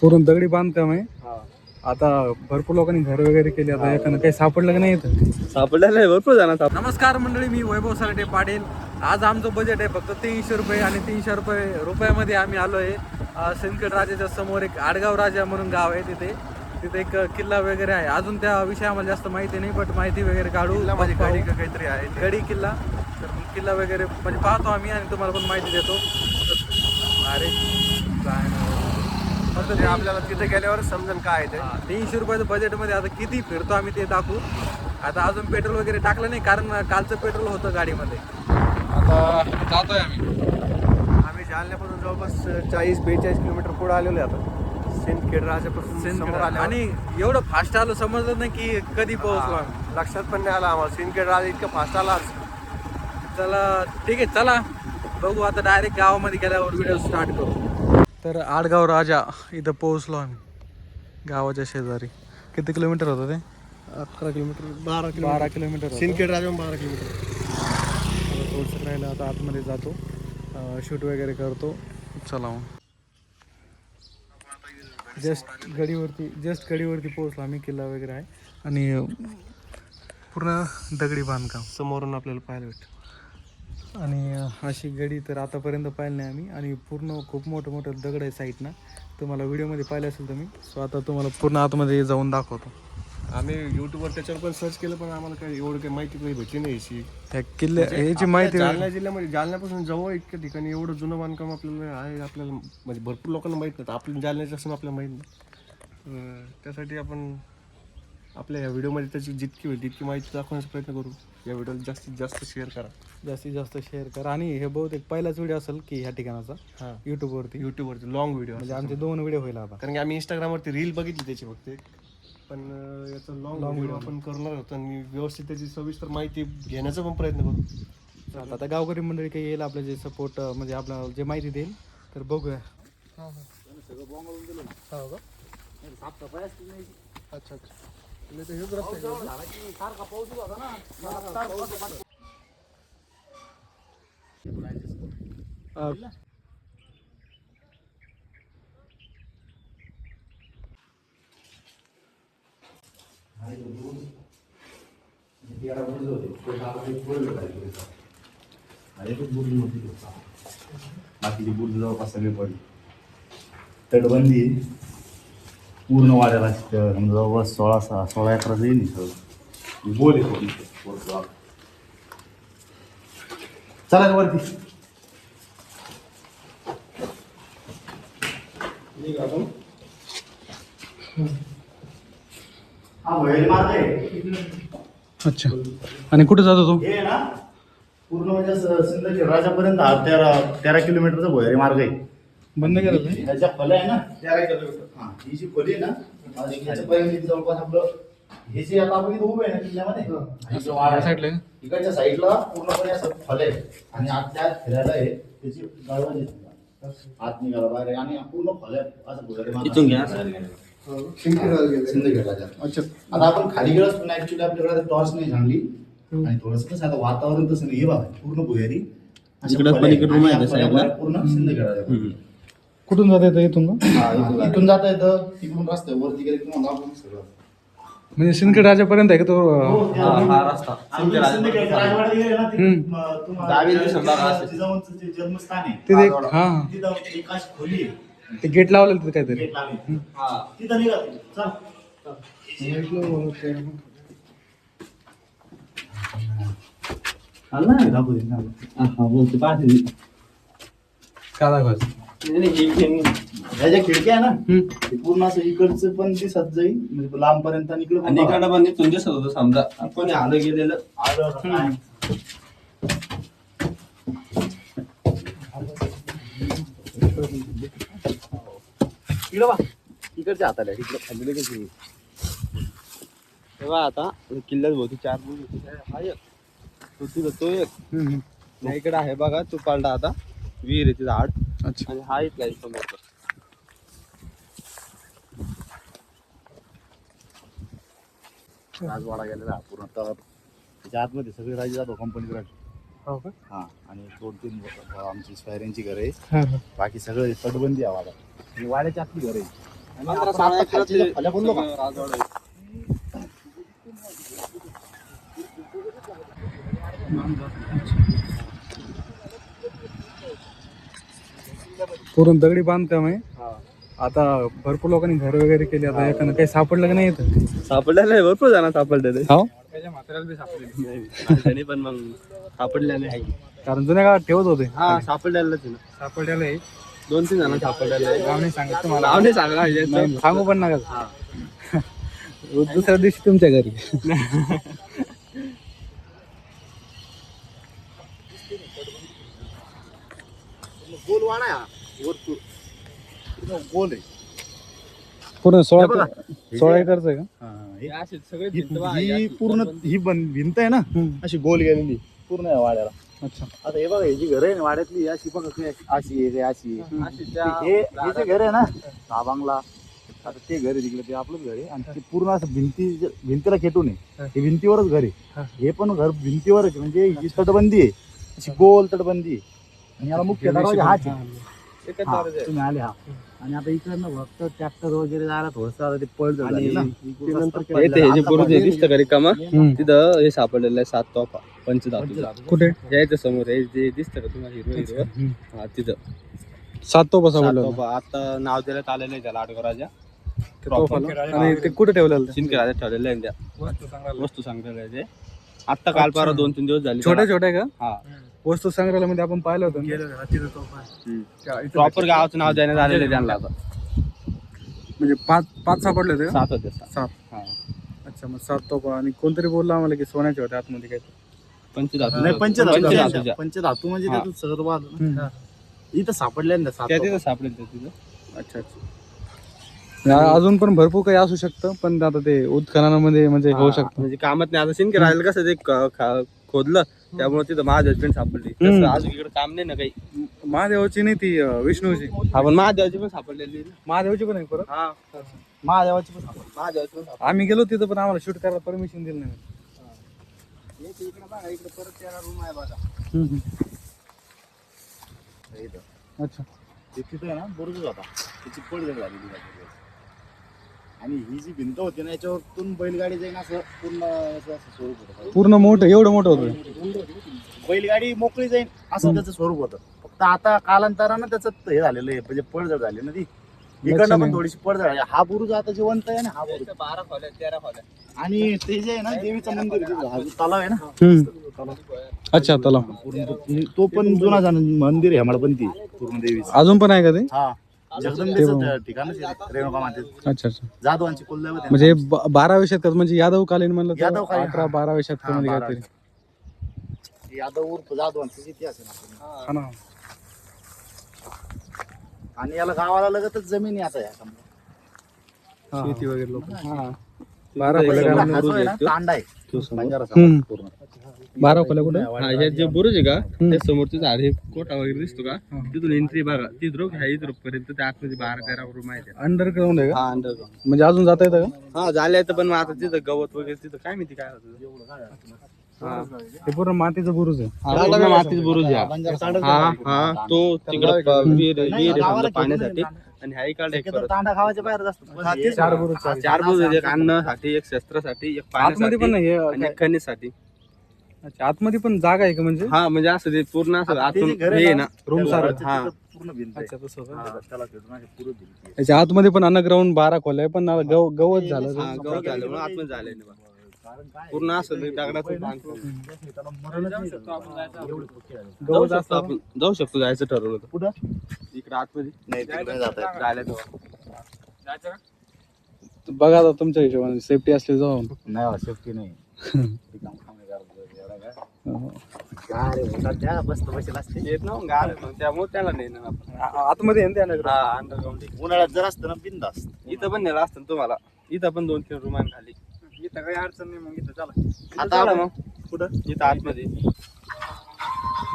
पूर्ण दगडी बांधकाम आहे. आता भरपूर लोकांनी घर वगैरे केले आता एखादं काही सापडलं का नाही इथं? सापडलेलं आहे भरपूर जण नमस्कार मंडळी मी वैभव सारटे पाटील. आज आमचं बजेट आहे फक्त तीनशे रुपये आणि तीनशे रुपये रुपयामध्ये आम्ही आलो आहे सिंदखेड राजाच्या समोर एक आडगाव राजा म्हणून गाव आहे तिथे. तिथे एक किल्ला वगैरे आहे. अजून त्या विषयी आम्हाला जास्त माहिती नाही बट माहिती वगैरे काढू. म्हणजे पाहू. गडी का काहीतरी आहे. गडी किल्ला. तर किल्ला वगैरे म्हणजे पाहतो आम्ही आणि तुम्हाला पण माहिती देतो. अरे काय. फक्त ते आपल्याला तिथे गेल्यावर समजेल काय आहे ते. तीनशे रुपयाचं बजेटमध्ये आता किती फिरतो आम्ही ते दाखवू. आता अजून पेट्रोल वगैरे टाकलं नाही कारण कालचं पेट्रोल होतं गाडीमध्ये. आता जातोय आम्ही. आम्ही जालन्यापासून जवळपास चाळीस बेचाळीस किलोमीटर पुढे आलेलो आहे आता. सिंदखेड. राजापासून समोर आले आणि एवढं फास्ट आलो समजलं नाही की कधी पोहोचलो आम्ही. लक्षात पण नाही आला आम्हाला. सिंदखेड राजा इतकं फास्ट आला आज. चला ठीक आहे चला. बघू आता डायरेक्ट गावामध्ये गेल्यावर व्हिडिओ स्टार्ट करू. तर आडगाव राजा इथं पोहोचलो आम्ही गावाच्या शेजारी. किती किलोमीटर होतं ते? अकरा किलोमीटर बारा बारा किलोमीटर होतं. सिंदखेड राजा बारा किलोमीटर आता थोडंसं राहिलं आता आतमध्ये जातो. शूट वगैरे करतो. चला मग. जस्ट गडीवरती जस्ट गडीवरती पोहोचलो आम्ही किल्ला वगैरे आहे. आणि पूर्ण दगडी बांधकाम. समोरून आपल्याला पाहायला भेटतं. आणि अशी गडी तर आतापर्यंत पाहिली नाही आम्ही. आणि पूर्ण खूप मोठं मोठं दगड आहे साईडनं तुम्हाला व्हिडिओमध्ये पाहिलं असेल तुम्ही. सो आता तुम्हाला पूर्ण आतमध्ये जाऊन दाखवतो. आम्ही युट्यूबवर त्याच्यावर पण सर्च केलं पण आम्हाला काही एवढं काही माहिती काही भेटली नाही याची त्या किल्ले याची माहिती जालना जिल्ह्यामध्ये जालन्यापासून जवळ इतक्या ठिकाणी एवढं जुनं बांधकाम आपल्याला आहे आपल्याला म्हणजे भरपूर लोकांना माहीत नाही आपल्या जालन्याचं असून आपल्याला माहीत नाही. त्यासाठी आपण आपल्या ह्या व्हिडिओमध्ये त्याची जितकी होईल तितकी माहिती दाखवण्याचा प्रयत्न करू. या व्हिडिओला जास्तीत जास्त शेअर करा. जास्तीत जास्त शेअर करा. आणि हे बहुतेक पहिलाच व्हिडिओ असेल की ह्या ठिकाणाचा? हां. युट्यूबवरती युट्यूबवरती लॉंग व्हिडिओ म्हणजे आमचे दोन व्हिडिओ होईल आता. कारण की आम्ही इंस्टाग्रामवरती रील बघितली त्याची फक्त. पण याचा लॉंग व्हिडिओ आपण करणार होतो आणि व्यवस्थित त्याची सविस्तर माहिती घेण्याचा पण प्रयत्न करू. चालतं. आता गावकरी मंडळी काही येईल आपलं जे सपोर्ट म्हणजे आपलं जे माहिती देईल तर बघूया. हो का? अच्छा अच्छा नाही तर हेच रस्ता आहे का? बाकीची बुर्ज जवळपास सगळे पडली. तटबंदी. पूर्ण वाड्याला तिथं समजा जवळपास सोळा सहा सोळा एकराचं येईल सगळं. बोल वरती वाट. चला वरती. हा वैल मार्ग आहे अच्छा. आणि कुठे जातो तो? हे ना पूर्ण म्हणजे सिंदखेड राजापर्यंत हा तेरा तेरा किलोमीटरचा भुयारी मार्ग आहे. बंद केलं? ह्याच्या खोल्या आहे ना तेरा किलोमीटर हा ही जी खोली आहे ना इथे जवळपास आपलं हे जे आता आपण इथे उभे आहे ना किल्ल्यामध्ये? इकडच्या साईडला पूर्णपणे असं खोल्या आहे. आणि आत त्यात फिरायला आहे त्याची आत निघाला बाहेर आणि पूर्ण खोल्या असं घ्या. राजा अच्छा. आता आपण खाली गेलोच पण ऍक्च्युली आपल्याकडे टॉर्च नाही आणि थोडस कसं आता वातावरण तसं नाही. हे बघा पूर्ण भुयारी. त्या. पूर्ण राजा कुठून जाता येतं इथून का? हा, इथून- इथून जाता येतं तिकडून रस्ता आहे, वरती गेले तुम्हाला दाखवून सगळं म्हणजे सिंदखेड राजापर्यंत आहे का तो हो, अं, हा हा रस्ता आम्ही सिंदखेड राजवाड्यात गेले ना, ते, हम्म. अं, तुम्हाला डावी दिशेला जिजाऊ- रस्ता. जिजाऊंचं जे जन्मस्थान आहे तिथे एक-. हा. तिथं एक अशी खोली आहे ते गेट लावलेलं तिथे काहीतरी गेट लावली हा तिथं निघा तुम्ही. चल आलं ना दाखवू दे, दाखवू दे. हा बोलते पाहते का दाखवायचं नाही नाही, हे घेऊन ह्या ज्या खिडक्या आहे ना ते पूर्ण असं इकडचं पण दिसत जाईल म्हणजे लांब पर्यंत आणि इकडे आणि इकडं पण इथून दिसत होतं समजा. कोणी आलं गेलेलं. आलं इकडं बा इकडच्या हाताला इकडं खाली लगेच येईल. तेव्हा आता किल्ल्यात भोवती चार होते हा एक. तो तिथं तो एक. आणि इकडे आहे बघा तो पालटा आता. विहीर आहे तिथं आड अच्छा. आणि हा इथला समोर. राजवाडा गेलेला हा पूर्ण. तर त्याच्या आतमध्ये सगळे राजे जातो कंपनीत हो का? हा आणि दोन तीन आमची स्पायऱ्यांची घर आहे. हा, हा. बाकी सगळे तटबंदी आहे वाडा. आणि वाड्याची आतली घर आहे. आणि आपण आता बोललो का? राजवाडा आहे. पूर्ण दगडी बांधकाम आहे. आता भरपूर लोकांनी घर वगैरे केले आता एखादं काही सापडलं का नाही इथं? सापडलेलं आहे भरपूर जण सापडलेले हो त्यांनी पण मग सापडलेले आहे. कारण जुन्या काळात ठेवत होते. हा सापडलेलंच आहे ना. सापडलेलं आहे. दोन तीन जण सापडलेले आहे. नाव नाही सांगत तुम्हाला. नाव नाही सांगा याचं. नाही, सांगू पण नका. दुसऱ्या दिवशी तुमच्या घरी. गोल वाडा. आहे हा, पूर्ण गोल आहे. पूर्ण सोळा हे बघा. सोळा एकरच आहे का? हा, हे- हे. असे सगळे ही भिंत बघा, ही या पूर्ण ही बन भिंत आहे ना? हम्म. अशी गोल गेलेली. पूर्ण आहे वाड्याला. अच्छा. आता हे बघा ही जी घर आहे ना वाड्यातली ही अशी बघा काय अशी आहे रे अशी आहे. त्या- हे हे जे घर आहे ना हा. बांगला. आता ते घर आहे तिकडे ते आपलंच घर आहे. आणि ते पूर्ण असं भिंती भिंतीला खेटून आहे. हे. भिंतीवरच घर आहे. हे. पण घर भिंतीवरच आहे. म्हणजे ही तटबंदी आहे अशी गोल तटबंदी आहे. आणि याला मुख्य दरवाजा हाच आहे. हा. तुम्ही आले हा. आणि आता इकडनं फक्त ट्रॅक्टर वगैरे जायला थोडस आता ते पळ झाली ना इकडून रस्ता पडलेला. ते हे जे आता बुरुज आहे पडलेली. दिसतं का रिकामा? हम्म. तिथं हे सापडलेलं आहे सात तोफा पंचधातू. कुठे? यायच्या समोर हे जे दिसतं का तुम्हाला हिरवं हिरवं? हा तिथं. सात तोपा सात सापडला तोफा. आता नाव देण्यात आलेलं आहे त्याला आडगाव राजा. आणि ते कुठे ठेवलेलं? शिंदे राजा ठेवलेलं आहे त्या. वस्तू संग्रहालय आहे ते. आत्ता काल परवा दोन तीन दिवस झाले छोट्या छोट्या का? हा. वस्तू संग्रहालयामध्ये आपण पाहिलं होतं ना? प्रॉपर गावाचं नाव देण्यात आलेलं आहे त्यांना. आता म्हणजे पाच पाच सापडले होते का? सात होते सात. सात. हा. अच्छा मग सात तोपा आणि कोणतरी बोलला आम्हाला की सोन्याचे होते आतमध्ये काय पंचधातू. नाही पंचधातू. पंचधातूच्या. पंचधातू म्हणजे हा. त्यातून सर्व आलं ना. इथं सापडले ना सात त्या तिथं सापडेल त्या तिथं. अच्छा अच्छा. या- अजून पण भरपूर काही असू शकतं पण आता ते उत्खननामध्ये म्हणजे होऊ शकतं. म्हणजे कामात नाही. आता शिंदे राहिलं कसं ते क- खा- खोदलं त्यामुळे तिथं महादेवाची पण सापडली. तसं अजून इकडे काम नाही ना काही महादेवाची नाही ती अं, विष्णूची आपण महादेवाची पण सापडलेली ना. महादेवाची पण आहे परत हा महादेवाची पण सापडली. महादेवाची पण सापडली. आम्ही गेलो तिथं पण आम्हाला शूट करायला परमिशन दिलं नाही एक इकडे बघा इकडे परत तेरा रूम आहे. अच्छा तिथं ना बुरुज होता त्याची पडझड आहे. आणि ही जी भिंत होती ना याच्यावरतून बैलगाडी जाईन असं पूर्ण असं स्वरूप होतं. पूर्ण मोठं एवढं मोठं होतं. बैलगाडी मोकळी जाईन असं त्याचं स्वरूप होतं. फक्त आता कालांतरानं त्याचं हे झालेलं आहे म्हणजे पडझड झाली ना ती. इकडनं पण. थोडीशी पडझड झाली हा बुरुज आता जिवंत आहे ना हा बुरुज. बारा खोल्या तेरा खोल्या. आणि ते जे आहे ना देवीचं मंदिर आहे, हा जो तलाव आहे ना अच्छा तलाव. पूर्ण तो- तो पण जुना जाण मंदिर आहे हेमाडपंथी पूर्ण देवीचं. अजून पण आहे का ते? हा. जगदंबेचं ठिकाणच आहे रेणुका माते अच्छा अच्छा जाधवांची कुलदैवत आहे ना. म्हणजे ब- बाराव्या शतकात म्हणजे यादवकालीन म्हणलं तर यादवकालीन, अकरा हा. बाराव्या हा, शतकामध्ये. काहीतरी यादव उर्फ जाधवांचा इतिहास आहे ना हा ना आणि याला गावाला लगतच जमीन आहे आता या समजा. हा. शेती वगैरे लोक हा. बारा हा जो आहे ना, तांडा आहे बंजारा हम्म. समाज पूर्ण बारा खोल्या कुठे? हा हे जे बुरुज आहे का? त्या समोरचं झाड हे कोटा वगैरे दिसतो का? तिथून एंट्री बघा. तिथं ह्या इथं पर्यंत त्या आतमध्ये बारा तेरा रूम आहेत अंडरग्राऊंड आहे का? हा अंडरग्राऊंड म्हणजे अजून जाता येतं का? हा झाले तर पण मग आता तिथं गवत वगैरे तिथं काय माहिती काय होतं. हा. हे पूर्ण मातीचं बुरुज आहे. हा, मातीच बुरुज आहे हा. हा हा तो तिकडं विहीर आहे- विहीर आहे पाण्यासाठी. आणि हा इकडे तांडा खावायच्या बाहेर जास्त चार बुरुज चार बुरुज एक अन्नासाठी एक शस्त्रासाठी एक आतमध्ये पण पाण्यासाठी नाही खनिजसाठी. अच्छा आतमध्ये पण जागा आहे का म्हणजे हा म्हणजे असं ते पूर्ण असं आता ते जे आतून घर हे आहे आहे ना, रूम त्या सारखं. घराच्या हा. तिथं पूर्ण भिंत आहे. अच्छा तसं का? हा, त्याला भेटून अशी पूर्ण भिंत आहे. याच्या आतमध्ये पण अंडरग्राऊंड बारा खोल्या आहे पण गव गवत झालं हा, गवत झाल्यामुळे आतमध्ये झालंय ना बा. कारण काय पूर्ण असं ते दगडाचं बांधकाम. त्याला मरणच नाही झालं. एवढे झाले. जाऊ गवत शकतो असतं आपण जाऊ शकतो जायचं ठरवलं तर कुठं इकडे आतमध्ये नाही तिकडे नाही जाता येत. जायला तेव्हा बघा आता तुमच्या हिशोबाने सेफ्टी असली जाऊन नाही सेफ्टी नाही बसेल असते. येत ना त्यामुळे त्याला नाही ना. आपण आ- आतमध्ये आहे ना ते underground? अंडरग्राऊंड उन्हाळ्यात जर असतं ना बिंदास इथं पण नेलं असतं ना तुम्हाला. इथं पण दोन तीन रुमान खाली. इथं काही अडचण नाही मग इथं चला. आता चला आपण- मग कुठं? इथं आतमध्ये.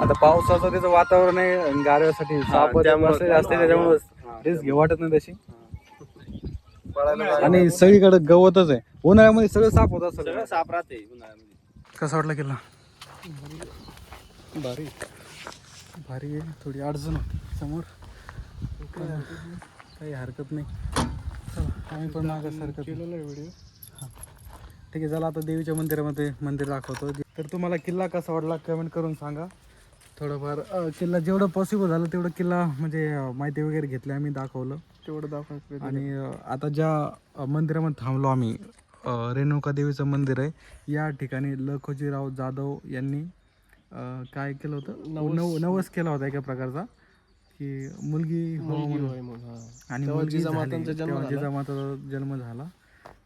आता पावसाचं त्याचं वातावरण आहे गारव्यासाठी साप वगैरे त्यामुळं- असते असते त्याच्यामुळे हा. रिस्क घेऊ वाटत नाही तशी. आणि सगळीकडे गवतच आहे. उन्हाळ्यामध्ये सगळं साप होत सगळं साफ राहते उन्हाळ्यामध्ये. कसा वाटला किल्ला भारी. भारी आहे. थोडी अडचण होती समोर. काही हरकत नाही. चला आम्ही पण मागं नाही. केलेला आहे व्हिडिओ ठीक आहे चला आता देवीच्या मंदिरामध्ये मंदिर दाखवतो. तर तुम्हाला किल्ला कसा वाटला कमेंट करून सांगा. थोडंफार किल्ला जेवढं पॉसिबल झालं तेवढं किल्ला म्हणजे माहिती वगैरे घेतली आम्ही दाखवलं. तेवढं दाखवायचं आणि आता ज्या मंदिरामध्ये थांबलो आम्ही रेणुका देवीचं मंदिर आहे. या ठिकाणी लखोजीराव जाधव यांनी काय केलं होतं? नव नवस केला होता एका प्रकारचा की मुलगी हो म्हणून. आणि मुलगी जिजामातांचा. जन्म झाला.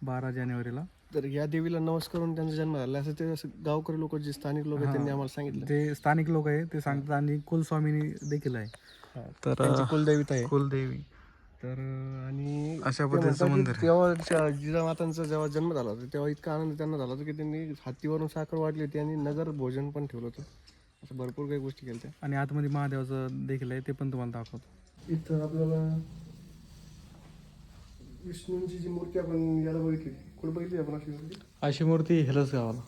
बारा जानेवारीला. तर या देवीला नवस करून त्यांचा जन्म झाला. असं ते असं गावकरी लोक जे स्थानिक लोक आहेत त्यांनी आम्हाला सांगितलं. ते स्थानिक लोक आहे ते सांगतात. आणि कुलस्वामिनी देखील आहे. तर कुलदैवत आहे. कुलदेवी. तर आणि अशा पद्धतीचं मंदिर आहे. तेव्हा जिजामातांचा जेव्हा जन्म झाला होता तेव्हा इतका आनंद त्यांना झाला होता की त्यांनी हातीवरून साखर वाढली होती आणि नगर भोजन पण ठेवलं होतं. असं भरपूर काही गोष्टी केल्या आणि आतमध्ये महादेवाचं देखील आहे ते पण तुम्हाला दाखवतो. इथं आपल्याला विष्णूंची जी मूर्ती आपण याला बघितली कुठे बघितली आपण अशी मूर्ती? अशी मूर्ती हेलच गावाला.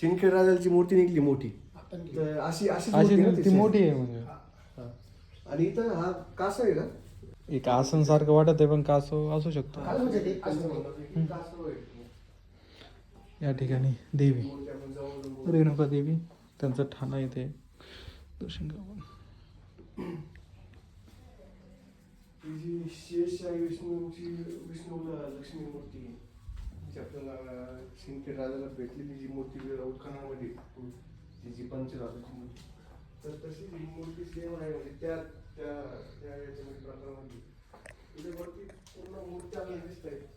शिंदखेड राजाची मूर्ती निघली मोठी तर अशी अशी ती मोठी आहे म्हणजे. हा. आणि इथं हा कासव आहे का? एक आसन सारखं वाटत आहे पण कासव असू शकतो. कासव आहे. या ठिकाणी देवी. रेणुका देवी त्यांचं ठाणा इथे. दर्शन घ्यावं ही जी शेषशाही विष्णूंची विष्णू लक्ष्मी मूर्ती आहे, जी आपल्याला राजाला भेटलेली जी मूर्ती उत्खननामध्ये पंचराजाची मूर्ती तर तशी मूर्ती सेम आहे म्हणजे त्या त्या त्या याच्यामध्ये प्रकारामध्ये पूर्ण मूर्ती दिसत आहे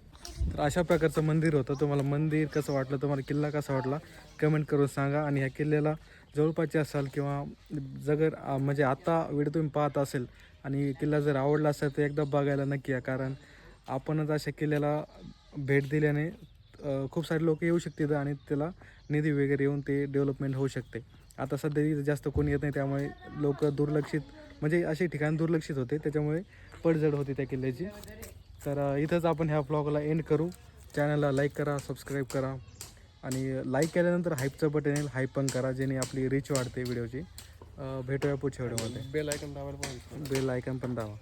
तर अशा प्रकारचं मंदिर होतं. तुम्हाला मंदिर कसं वाटलं? तुम्हाला किल्ला कसा वाटला? कमेंट करून सांगा. आणि ह्या किल्ल्याला जवळपासचे असाल किंवा जगर म्हणजे आता व्हिडिओ तुम्ही पाहत असेल आणि किल्ला जर आवडला असेल तर एकदा बघायला नक्की या. कारण आपणच अशा किल्ल्याला भेट दिल्याने खूप सारे लोक येऊ शकतात आणि त्याला निधी वगैरे येऊन ते डेव्हलपमेंट होऊ शकते. आता सध्या इथं जास्त कोणी येत नाही त्यामुळे लोक दुर्लक्षित म्हणजे असे ठिकाण दुर्लक्षित होते त्याच्यामुळे पडझड होती त्या किल्ल्याची. तर इथंच आपण ह्या ब्लॉगला एंड करू. चॅनलला लाईक करा सबस्क्राईब करा. आणि लाईक केल्यानंतर हाईपचं बटन येईल हाईप पण करा जेणे आपली रीच वाढते व्हिडिओची भेटूया पुढच्या व्हिडिओमध्ये बेल ऐकून दाबायला बेल आयकन पण दावा